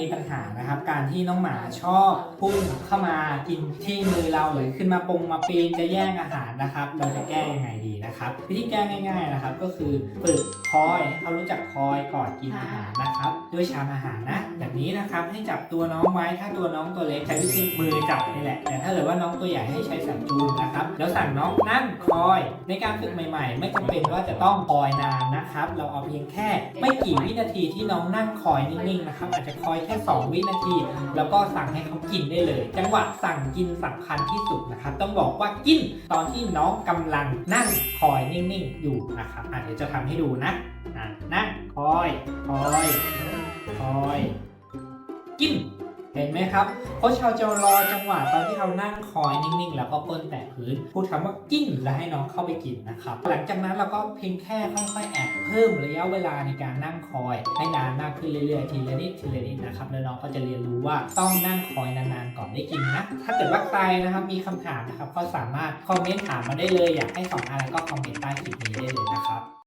มีปัญหานะครับ การที่น้องหมาชอบพุ่งเข้ามากินที่มือเราหรือขึ้นมาปงมาปีนจะแย่งอาหารนะครับ เราจะแก้ยังไงดีนะครับ วิธีแก้ง่าย ๆนะครับ ก็คือฝึกคอยให้เขารู้จักคอยก่อนกินอาหารนะครับ ด้วยชามอาหารนะแบบนี้นะครับให้จับตัวน้องไว้ถ้าตัวน้องตัวเล็กใช้วิธีมือจับนี่แหละแต่ถ้าเกิดว่าน้องตัวใหญ่ให้ใช้สายจูงนะครับแล้วสั่งน้องนั่งคอย ในการฝึกใหม่ ๆ ไม่จำเป็นว่าจะต้องคอยนานนะครับ เราเอาเพียงแค่ ไม่กี่วินาทีที่น้องนั่งคอยนิ่งๆนะครับอาจจะคอยแค่ 2 วินาที แล้วก็สั่งให้เขากินได้เลย จังหวะสั่งกินสำคัญที่สุดนะครับต้องบอกว่ากินตอนที่น้องกำลังนั่งคอยนิ่งๆอยู่นะครับอะเดี๋ยวจะทำให้ดูนะนั่งคอยคอย เห็นไหมครับโค้ชเราจะรอจังหวะตอนที่เรานั่งคอยนิ่งๆ แล้วก็ก้นแตะพื้นพูดคำว่ากินแล้วให้น้องเข้าไปกินนะครับ หลังจากนั้นเราก็เพียงแค่ค่อยๆแอบเพิ่มระยะเวลาในการนั่งคอยให้นานมากขึ้นเรื่อยๆ ทีละนิดทีละนิดนะครับแล้วน้องก็จะเรียนรู้ว่าต้องนั่งคอยนานๆก่อนได้กินนะถ้าเกิดว่าใครนะครับมีคำถามนะครับก็สามารถคอมเมนต์ถามมาได้เลยอยากให้สอนอะไรก็คอมเมนต์